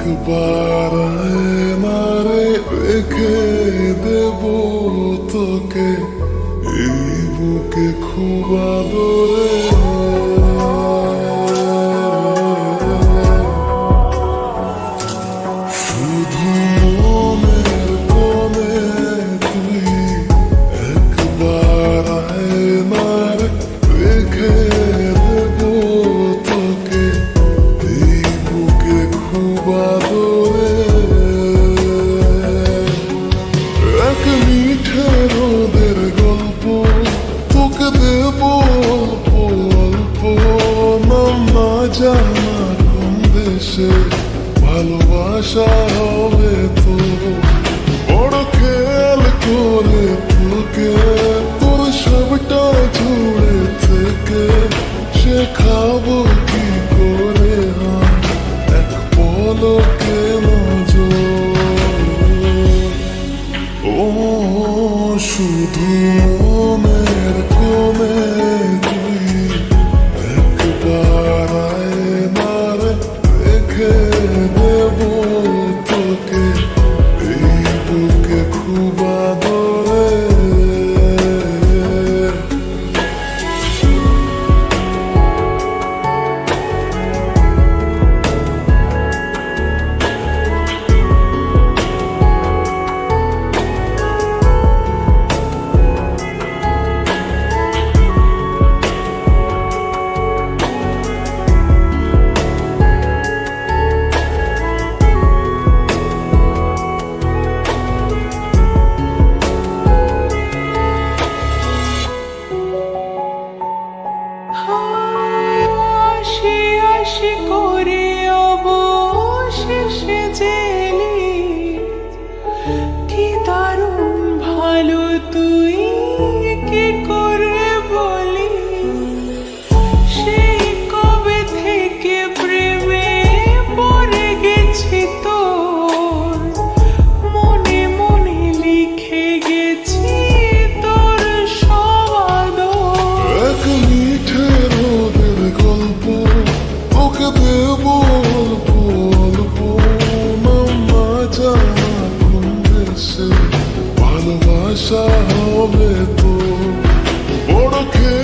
একবার মারে রেখে দেব তোকে। এই বুকে খুব আদরে জানা কোন দেশে ভালোবাসা হবে তো। বড় খেয়াল করে তোকে, তোর সবটা জুড়ে থেকে শেখাবো কি কাছে ভালোবাসা হবে তো বড় খেয়ে